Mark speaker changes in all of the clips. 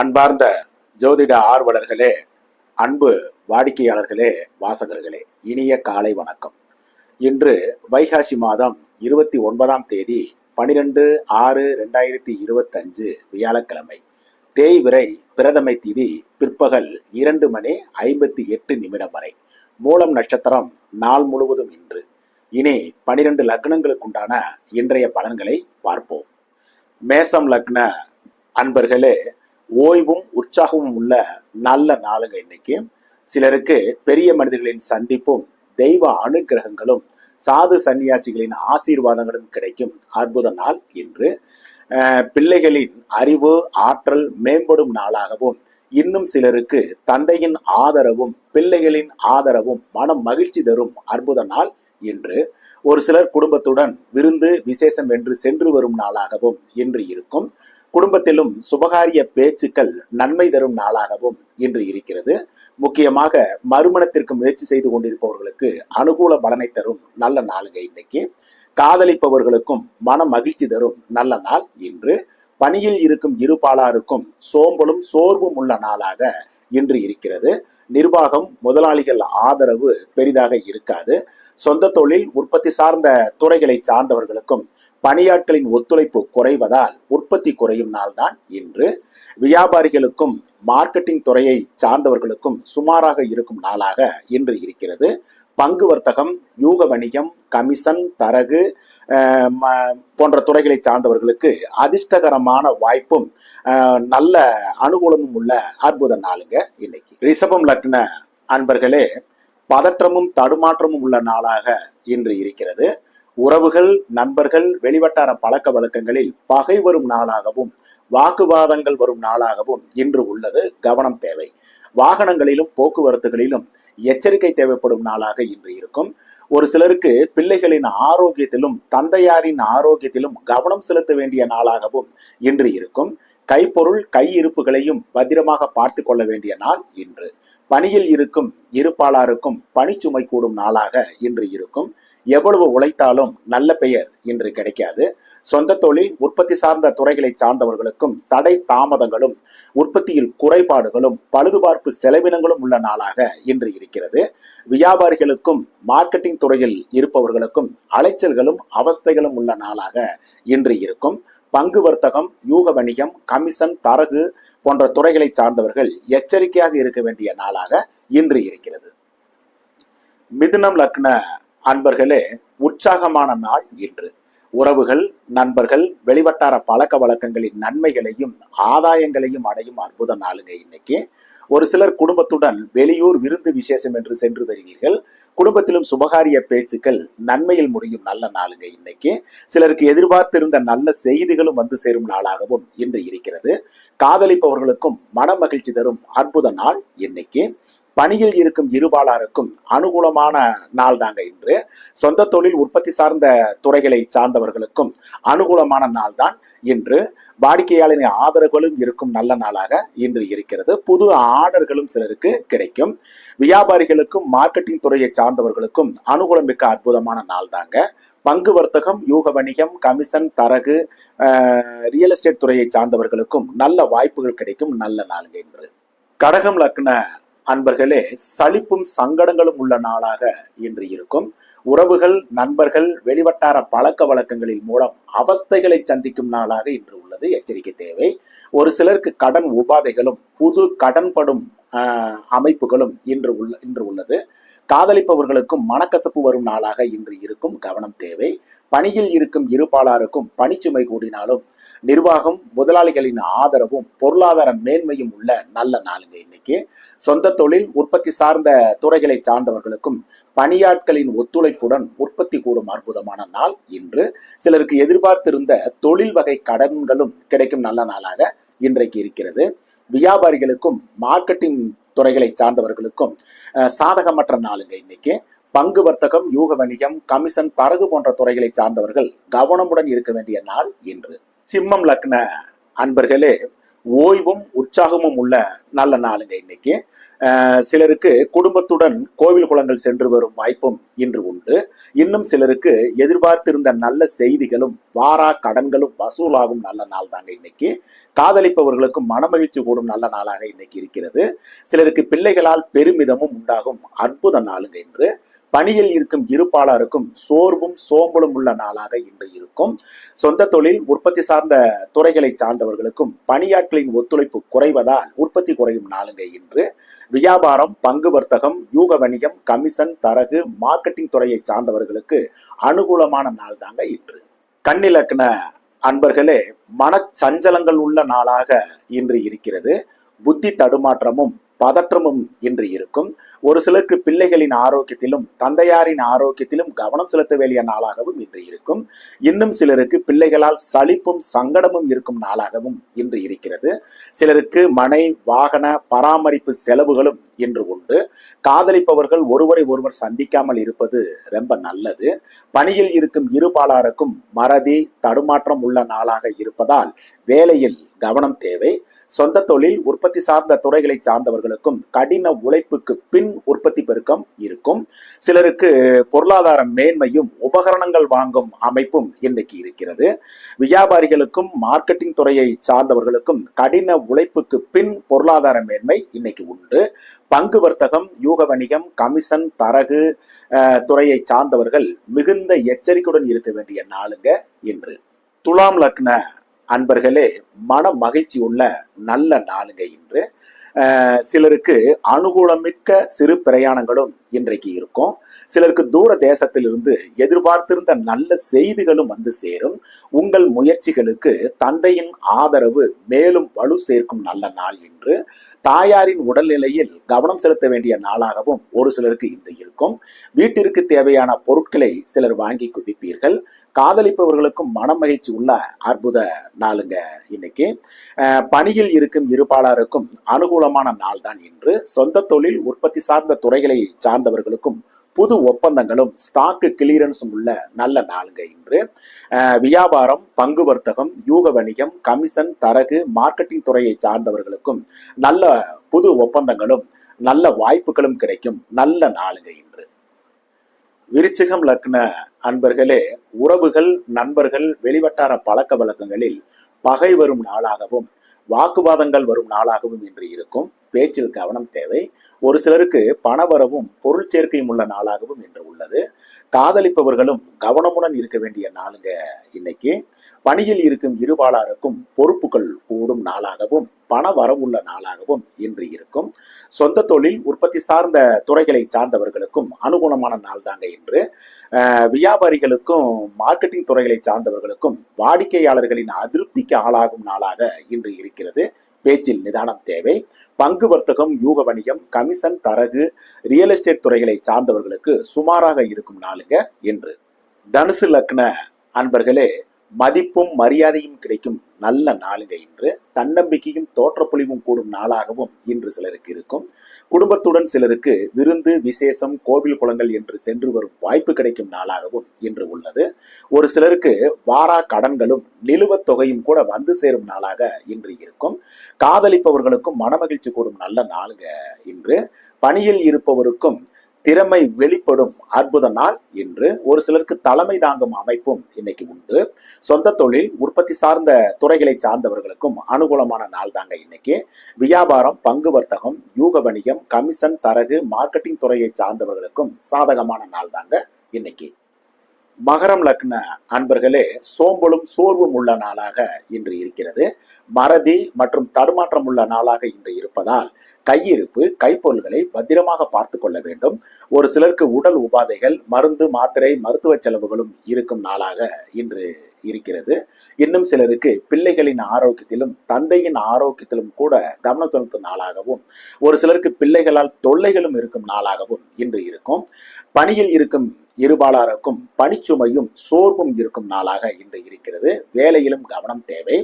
Speaker 1: அன்பார்ந்த ஜோதிட ஆர்வலர்களே அன்பு வாடிக்கையாளர்களே வாசகர்களே இனிய காலை வணக்கம். இன்று வைகாசி மாதம் இருபத்தி ஒன்பதாம் தேதி பனிரெண்டு ஆறு ரெண்டாயிரத்தி இருபத்தஞ்சு வியாழக்கிழமை. தேய்விரை பிரதமை திதி பிற்பகல் இரண்டு மணி ஐம்பத்தி எட்டு நிமிடம் வரை. மூலம் நட்சத்திரம் நாள் முழுவதும் இன்று. இனி பனிரெண்டு லக்னங்களுக்குண்டான இன்றைய பலன்களை பார்ப்போம். மேசம் லக்ன அன்பர்களே ஓய்வும் உற்சாகமும் உள்ள நல்ல நாளுங்க இன்னைக்கு. சிலருக்கு பெரிய மனிதர்களின் சந்திப்பும் தெய்வ அனுகிரகங்களும் சாது சன்னியாசிகளின் ஆசீர்வாதங்களும் கிடைக்கும். அற்புத நாள் இன்று. அஹ், பிள்ளைகளின் அறிவு ஆற்றல் மேம்படும் நாளாகவும் இன்னும் சிலருக்கு தந்தையின் ஆதரவும் பிள்ளைகளின் ஆதரவும் மனம் மகிழ்ச்சி தரும் அற்புத நாள் இன்று. ஒரு சிலர் குடும்பத்துடன் விருந்து விசேஷம் என்று சென்று வரும் நாளாகவும் இன்று இருக்கும். குடும்பத்திலும் சுபகாரிய பேச்சுக்கள் நன்மை தரும் நாளாகவும் இன்று இருக்கிறது. முக்கியமாக மறுமணத்திற்கு முயற்சி செய்து கொண்டிருப்பவர்களுக்கு அனுகூல பலனை தரும் நல்ல நாளுங்க இன்னைக்கு. காதலிப்பவர்களுக்கும் மன மகிழ்ச்சி தரும் நல்ல நாள் இன்று. பணியில் இருக்கும் இரு பாலாருக்கும் சோம்பலும் சோர்வும் உள்ள நாளாக இன்று இருக்கிறது. நிர்வாகம் முதலாளிகள் ஆதரவு பெரிதாக இருக்காது. சொந்த தொழில் உற்பத்தி சார்ந்த துறைகளை சார்ந்தவர்களுக்கும் பணியாட்களின் ஒத்துழைப்பு குறைவதால் உற்பத்தி குறையும் நாள்தான் இன்று. வியாபாரிகளுக்கும் மார்க்கெட்டிங் துறையை சார்ந்தவர்களுக்கும் சுமாராக இருக்கும் நாளாக இன்று இருக்கிறது. பங்கு வர்த்தகம் யூக வணிகம் கமிஷன் தரகு போன்ற துறைகளை சார்ந்தவர்களுக்கு அதிர்ஷ்டகரமான வாய்ப்பும் நல்ல அனுகூலமும் உள்ள அற்புத நாளுங்க இன்னைக்கு. ரிஷபம் லக்ன அன்பர்களே பதற்றமும் தடுமாற்றமும் உள்ள நாளாக இன்று இருக்கிறது. உறவுகள் நண்பர்கள் வெளிவட்டார பழக்க வழக்கங்களில் பகை வரும் நாளாகவும் வாக்குவாதங்கள் வரும் நாளாகவும் இன்று உள்ளது. கவனம் தேவை. வாகனங்களிலும் போக்குவரத்துகளிலும் எச்சரிக்கை தேவைப்படும் நாளாக இன்று இருக்கும். ஒரு சிலருக்கு பிள்ளைகளின் ஆரோக்கியத்திலும் தந்தையாரின் ஆரோக்கியத்திலும் கவனம் செலுத்த வேண்டிய நாளாகவும் இன்று இருக்கும். கைப்பொருள் கையிருப்புகளையும் பத்திரமாக பார்த்து கொள்ள வேண்டிய நாள் இன்று. பணியில் இருக்கும் இருப்பாளருக்கும் பணிச்சுமை கூடும் நாளாக இன்று இருக்கும். எவ்வளவு உழைத்தாலும் நல்ல பெயர் இன்று கிடைக்காது. சொந்த தொழில் உற்பத்தி சார்ந்த துறைகளை சார்ந்தவர்களுக்கும் தடை தாமதங்களும் உற்பத்தியில் குறைபாடுகளும் பழுதுபார்ப்பு செலவினங்களும் உள்ள நாளாக இன்று இருக்கிறது. வியாபாரிகளுக்கும் மார்க்கெட்டிங் துறையில் இருப்பவர்களுக்கும் அலைச்சல்களும் அவஸ்தைகளும் உள்ள நாளாக இன்று இருக்கும். பங்கு வர்த்தகம் யூக வணிகம் கமிஷன் தரகு போன்ற துறைகளை சார்ந்தவர்கள் எச்சரிக்கையாக இருக்க வேண்டிய நாளாக இன்று இருக்கிறது. மிதுனம் லக்ன அன்பர்களே உற்சாகமான நாள் இன்று. உறவுகள் நண்பர்கள் வெளிவட்டார பழக்க வழக்கங்களின் நன்மைகளையும் ஆதாயங்களையும் அடையும் அற்புத நாளுங்க இன்னைக்கு. ஒரு சிலர் குடும்பத்துடன் வெளியூர் விருந்து விசேஷம் என்று சென்று வருவீர்கள். குடும்பத்திலும் சுபகாரிய பேச்சுக்கள் நன்மையில் முடியும் நல்ல நாளுங்க இன்னைக்கு. சிலருக்கு எதிர்பார்த்திருந்த நல்ல செய்திகளும் வந்து சேரும் நாளாகவும் இன்று இருக்கிறது. காதலிப்பவர்களுக்கும் மன மகிழ்ச்சி தரும் அற்புத நாள் இன்னைக்கு. பணியில் இருக்கும் இருபாலாருக்கும் அனுகூலமான நாள் தாங்க இன்று. சொந்த தொழில் உற்பத்தி சார்ந்த துறைகளை சார்ந்தவர்களுக்கும் அனுகூலமான நாள் தான் இன்று. வாடிக்கையாளரின் ஆதரவுகளும் இருக்கும் நல்ல நாளாக இன்று இருக்கிறது. புது ஆர்டர்களும் சிலருக்கு கிடைக்கும். வியாபாரிகளுக்கும் மார்க்கெட்டிங் துறையை சார்ந்தவர்களுக்கும் அனுகூலம் மிக்க அற்புதமான நாள் தாங்க பங்கு வர்த்தகம் யூக வணிகம் கமிஷன் தரகு ரியல் எஸ்டேட் துறையை சார்ந்தவர்களுக்கும் நல்ல வாய்ப்புகள் கிடைக்கும். நல்ல நாளுங்க இன்று. கடகம் லக்ன அன்பர்களே சலிப்பும் சங்கடங்களும் உள்ள நாளாக இன்று இருக்கும். உறவுகள் நண்பர்கள் வெளிவட்டார பழக்க வழக்கங்களின் மூலம் அவஸ்தைகளை சந்திக்கும் நாளாக இன்று உள்ளது. எச்சரிக்கை தேவை. ஒரு சிலருக்கு கடன் உபாதைகளும் புது கடன்படும் அமைப்புகளும் இன்று உள்ள இன்று உள்ளது. காதலிப்பவர்களுக்கும் மனக்கசப்பு வரும் நாளாக இன்று இருக்கும். கவனம் தேவை. பணியில் இருக்கும் இருபாலாருக்கும் பணிச்சுமை கூடினாலும் நிர்வாகம் முதலாளிகளின் ஆதரவும் பொருளாதார மேன்மையும் உள்ள நல்ல நாளுங்க இன்னைக்கு. சொந்த தொழில் உற்பத்தி சார்ந்த துறைகளை சார்ந்தவர்களுக்கும் பணியாட்களின் ஒத்துழைப்புடன் உற்பத்தி கூடும் அற்புதமான நாள் இன்று. சிலருக்கு எதிர்பார்த்திருந்த தொழில் வகை கடன்களும் கிடைக்கும் நல்ல நாளாக இன்றைக்கு இருக்கிறது. வியாபாரிகளுக்கும் மார்க்கெட்டிங் துறைகளை சார்ந்தவர்களுக்கும் அஹ், சாதகமற்ற நாளுங்க இன்னைக்கு. பங்கு வர்த்தகம் யூக வணிகம் கமிஷன் பரகு போன்ற துறைகளை சார்ந்தவர்கள் கவனமுடன் இருக்க வேண்டிய நாள் இன்று. சிம்மம் லக்ன அன்பர்களே ஓய்வும் உற்சாகமும் உள்ள நல்ல நாளுங்க இன்னைக்கு. சிலருக்கு குடும்பத்துடன் கோவில் குளங்கள் சென்று வரும் வாய்ப்பும் இன்று உண்டு. இன்னும் சிலருக்கு எதிர்பார்த்திருந்த நல்ல செய்திகளும் வாரா கடன்களும் வசூலாகும் நல்ல நாள் தாங்க இன்னைக்கு. காதலிப்பவர்களுக்கும் மனமகிழ்ச்சி கூடும் நல்ல நாளாக இன்னைக்கு இருக்கிறது. சிலருக்கு பிள்ளைகளால் பெருமிதமும் உண்டாகும் அற்புத நாளுங்க இன்று. பணியில் இருக்கும் இருப்பாளருக்கும் சோர்வும் சோம்பலும் உள்ள நாளாக இன்று இருக்கும். சொந்த தொழில் உற்பத்தி சார்ந்த துறைகளை சார்ந்தவர்களுக்கும் பணியாட்களின் ஒத்துழைப்பு குறைவதால் உற்பத்தி குறையும் நாளுங்க இன்று. வியாபாரம் பங்கு வர்த்தகம் யூக வணிகம் கமிஷன் தரகு மார்க்கெட்டிங் துறையை சார்ந்தவர்களுக்கு அனுகூலமான நாள் தாங்க இன்று. கண்ணிலக்கண அன்பர்களே மனச்சஞ்சலங்கள் உள்ள நாளாக இன்று இருக்கிறது. புத்தி தடுமாற்றமும் பதற்றமும் இன்று இருக்கும். ஒரு சிலருக்கு பிள்ளைகளின் ஆரோக்கியத்திலும் தந்தையாரின் ஆரோக்கியத்திலும் கவனம் செலுத்த வேண்டிய நாளாகவும் இன்று இருக்கும். இன்னும் சிலருக்கு பிள்ளைகளால் சளிப்பும் சங்கடமும் இருக்கும் நாளாகவும் இன்று இருக்கிறது. சிலருக்கு மனை வாகன பராமரிப்பு செலவுகளும் இன்று உண்டு. காதலிப்பவர்கள் ஒருவரை ஒருவர் சந்திக்காமல் இருப்பது ரொம்ப நல்லது. பணியில் இருக்கும் இருபாலாருக்கும் மறதி தடுமாற்றம் உள்ள நாளாக இருப்பதால் வேலையில் கவனம் தேவை. சொந்த தொழில் உற்பத்தி சார்ந்த துறைகளை சார்ந்தவர்களுக்கும் கடின உழைப்புக்கு பின் உற்பத்தி பெருக்கம் இருக்கும். சிலருக்கு பொருளாதார மேன்மையும் உபகரணங்கள் வாங்கும் அமைப்பும் இன்னைக்கு இருக்கிறது. வியாபாரிகளுக்கும் மார்க்கெட்டிங் துறையை சார்ந்தவர்களுக்கும் கடின உழைப்புக்கு பின் பொருளாதார மேன்மை இன்னைக்கு உண்டு. பங்கு வர்த்தகம் யூக வணிகம் கமிஷன் தரகு துறையை சார்ந்தவர்கள் மிகுந்த எச்சரிக்கையுடன் இருக்க வேண்டிய நாளுங்க இன்று. துலாம் லக்ன அன்பர்களே மன மகிழ்ச்சி உள்ள நல்ல நாளுங்க இன்று. சிலருக்கு அனுகூலமிக்க சிறு பிரயாணங்களும் இன்றைக்கு இருக்கும். சிலருக்கு தூர தேசத்திலிருந்து எதிர்பார்த்திருந்த நல்ல செய்திகளும் வந்து சேரும். உங்கள் முயற்சிகளுக்கு தந்தையின் ஆதரவு மேலும் வலு சேர்க்கும் நல்ல நாள் என்று தாயாரின் உடல்நிலையில் கவனம் செலுத்த வேண்டிய நாளாகவும் ஒரு சிலருக்கு இன்று இருக்கும். வீட்டிற்கு தேவையான பொருட்களை சிலர் வாங்கி குவிப்பீர்கள் காதலிப்பவர்களுக்கும் மன மகிழ்ச்சி உள்ள அற்புத நாளுங்க இன்னைக்கு. பணியில் இருக்கும் இருப்பாளருக்கும் அனுகூலமான நாள் தான் இன்று. சொந்த தொழில் உற்பத்தி சார்ந்த துறைகளை சார்ந்த சார்ந்தவர்களுக்கும் புது ஒப்பந்தங்களும் ஸ்டாக்கு கிளியரன்ஸும் உள்ள நல்ல நாளுங்க இன்று. வியாபாரம் பங்கு வர்த்தகம் யூக வணிகம் கமிஷன் தரகு மார்க்கெட்டிங் துறையை சார்ந்தவர்களுக்கும் நல்ல புது ஒப்பந்தங்களும் நல்ல வாய்ப்புகளும் கிடைக்கும். நல்ல நாளுங்க இன்று. விருச்சிகம் லக்ன அன்பர்களே உறவுகள் நண்பர்கள் வெளிவட்டார பழக்க வழக்கங்களில் பகை வரும் நாளாகவும் வாக்குவாதங்கள் வரும் நாளாகவும் இன்று இருக்கும். பேச்சில் கவனம் தேவை. ஒரு சிலருக்கு பணவரவும் பொருள் சேர்க்கையும் உள்ள நாளாகவும் இன்று உள்ளது. காதலிப்பவர்களும் கவனமுடன் இருக்க வேண்டிய நாளுங்க இன்னைக்கு. பணியில் இருக்கும் இருபாலாருக்கும் பொறுப்புகள் கூடும் நாளாகவும் பண வரவுள்ள நாளாகவும் இன்று இருக்கும். சொந்த தொழில் உற்பத்தி சார்ந்த துறைகளை சார்ந்தவர்களுக்கும் அனுகுணமான நாள் தாங்க இன்று. வியாபாரிகளுக்கும் மார்க்கெட்டிங் துறைகளை சார்ந்தவர்களுக்கும் வாடிக்கையாளர்களின் அதிருப்திக்கு ஆளாகும் நாளாக இன்று இருக்கிறது. பேச்சில் நிதானம் தேவை. பங்கு வர்த்தகம் யூக வணிகம் கமிஷன் தரகு ரியல் எஸ்டேட் துறைகளை சார்ந்தவர்களுக்கு சுமாராக இருக்கும் நாளுங்க என்று தனுசு லக்ன அன்பர்களே மதிப்பும் மரியாதையும் கிடைக்கும் நல்ல நாளுங்க இன்று. தன்னம்பிக்கையும் தோற்றப்பொழிவும் கூடும் நாளாகவும் இன்று சிலருக்கு இருக்கும். குடும்பத்துடன் சிலருக்கு விருந்து விசேஷம் கோவில் குளங்கள் என்று சென்று வரும் வாய்ப்பு கிடைக்கும் நாளாகவும் இன்று உள்ளது. ஒரு சிலருக்கு வாரா கடன்களும் நிலுவத் தொகையும் கூட வந்து சேரும் நாளாக இன்று இருக்கும். காதலிப்பவர்களுக்கும் மனமகிழ்ச்சி கூடும் நல்ல நாளுங்க இன்று. பணியில் இருப்பவருக்கும் திறமை வெளிப்படும் அற்புத நாள் என்று ஒரு சிலருக்கு தலைமை தாங்கும் அமைப்பும் இன்னைக்கு உண்டு. சொந்த தொழில் உற்பத்தி சார்ந்த துறைகளை சார்ந்தவர்களுக்கும் அனுகூலமான நாள் தாங்க இன்னைக்கு. வியாபாரம் பங்கு வர்த்தகம் யூக வணிகம் கமிஷன் தரகு மார்க்கெட்டிங் துறையை சார்ந்தவர்களுக்கும் சாதகமான நாள் தாங்க இன்னைக்கு. மகரம் லக்ன அன்பர்களே சோம்பலும் சோர்வும் உள்ள நாளாக இன்று இருக்கிறது. மறதி மற்றும் தடுமாற்றம் உள்ள நாளாக இன்று இருப்பதால் கையிருப்பு கைப்பொருள்களை பத்திரமாக பார்த்து கொள்ள வேண்டும். ஒரு சிலருக்கு உடல் உபாதைகள் மருந்து மாத்திரை மருத்துவ செலவுகளும் இருக்கும் நாளாக இன்று இருக்கிறது. இன்னும் சிலருக்கு பிள்ளைகளின் ஆரோக்கியத்திலும் தந்தையின் ஆரோக்கியத்திலும் கூட கவனம் செலுத்தும் நாளாகவும் ஒரு சிலருக்கு பிள்ளைகளால் தொல்லைகளும் இருக்கும் நாளாகவும் இன்று இருக்கும். பணியில் இருக்கும் இருபாலாருக்கும் பணிச்சுமையும் சோர்வும் இருக்கும் நாளாக இன்று இருக்கிறது. வேலையிலும் கவனம் தேவை.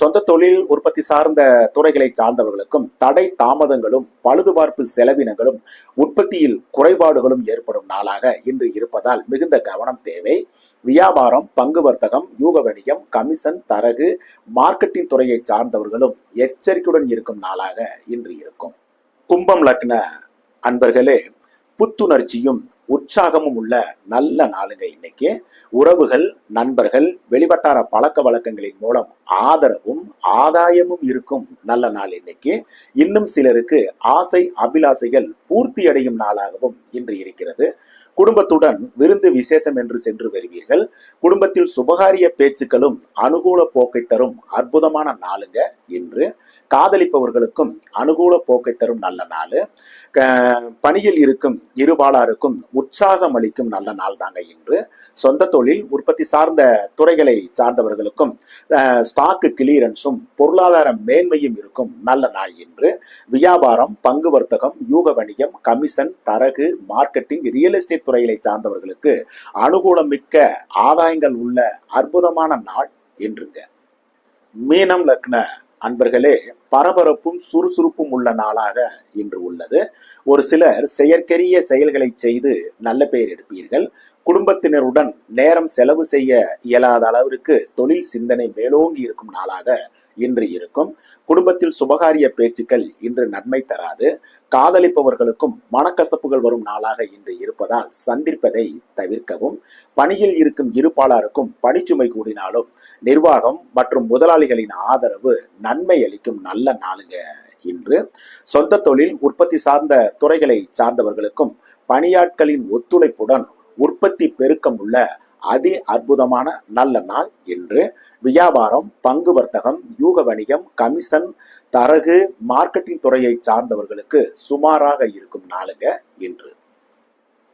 Speaker 1: சொந்த தொழில் உற்பத்தி சார்ந்த துறைகளை சார்ந்தவர்களுக்கும் தடை தாமதங்களும் பழுதுபார்ப்பு செலவினங்களும் உற்பத்தியில் குறைபாடுகளும் ஏற்படும் நாளாக இன்று இருப்பதால் மிகுந்த கவனம் தேவை. வியாபாரம் பங்கு வர்த்தகம் யூக வணிகம் கமிஷன் தரகு மார்க்கெட்டிங் துறையை சார்ந்தவர்களும் எச்சரிக்கையுடன் இருக்கும் நாளாக இன்று இருக்கும். கும்பம் லக்ன அன்பர்களே புத்துணர்ச்சியும் உற்சாகமும் உள்ள நல்ல நாளுங்க இன்னைக்கு. உறவுகள் நண்பர்கள் வெளிவட்டார பழக்க வழக்கங்களின் மூலம் ஆதரவும் ஆதாயமும் இருக்கும் நல்ல நாள் இன்னைக்கு. இன்னும் சிலருக்கு ஆசை அபிலாசைகள் பூர்த்தி அடையும் நாளாகவும் இன்று இருக்கிறது. குடும்பத்துடன் விருந்து விசேஷம் என்று சென்று வருவீர்கள். குடும்பத்தில் சுபகாரிய பேச்சுக்களும் அனுகூல போக்கை தரும் அற்புதமான நாளுங்க இன்று. காதலிப்பவர்களுக்கும் அனுகூல போக்கை தரும் நல்ல நாள். க- பணியில் இருக்கும் இருபாலாருக்கும் உற்சாகம் அளிக்கும் நல்ல நாள் தாங்க இன்று. சொந்த தொழில் உற்பத்தி சார்ந்த துறைகளை சார்ந்தவர்களுக்கும் ஸ்டாக்கு கிளியரன்ஸும் பொருளாதார மேன்மையும் இருக்கும் நல்ல நாள் இன்று. வியாபாரம் பங்கு வர்த்தகம் யூக வணிகம் கமிஷன் தரகு மார்க்கெட்டிங் ரியல் எஸ்டேட் துறைகளை சார்ந்தவர்களுக்கு அனுகூலம் மிக்க ஆதாயங்கள் உள்ள அற்புதமான நாள் என்றுங்க மீனம் லக்ன அன்பர்களே பரபரப்பும் சுறுசுறுப்பும் உள்ள நாளாக இன்று உள்ளது. ஒரு சிலர் செயற்கரிய செயல்களை செய்து நல்ல பெயர் எடுப்பீர்கள். குடும்பத்தினருடன் நேரம் செலவு செய்ய இயலாத அளவிற்கு தொழில் சிந்தனை மேலோங்கி இருக்கும் நாளாக இன்று இருக்கும். குடும்பத்தில் சுபகாரிய பேச்சுக்கள் இன்று நன்மை தராது. காதலிப்பவர்களுக்கும் மனக்கசப்புகள் வரும் நாளாக இன்று இருப்பதால் சந்திப்பதை தவிர்க்கவும் பணியில் இருக்கும் இருப்பாளருக்கும் பணிச்சுமை கூடினாலும் நிர்வாகம் மற்றும் முதலாளிகளின் ஆதரவு நன்மை அளிக்கும் நல்ல நாளுங்க இன்று. சொந்த தொழில் உற்பத்தி சார்ந்த துறைகளை சார்ந்தவர்களுக்கும் பணியாட்களின் ஒத்துழைப்புடன் உற்பத்தி பெருக்கம் உள்ள அதி அற்புதமான நல்ல நாள் என்று வியாபாரம் பங்கு வர்த்தகம் யூக வணிகம் கமிஷன் தரகு மார்க்கெட்டிங் துறையை சார்ந்தவர்களுக்கு சுமாராக இருக்கும் நாளுங்க இன்று.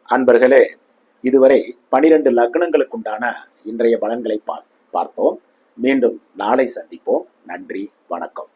Speaker 1: அன்பர்களே இதுவரை பனிரெண்டு லக்னங்களுக்குண்டான இன்றைய பலன்களை பார்த்தோம். மீண்டும் நாளை சந்திப்போம். நன்றி வணக்கம்.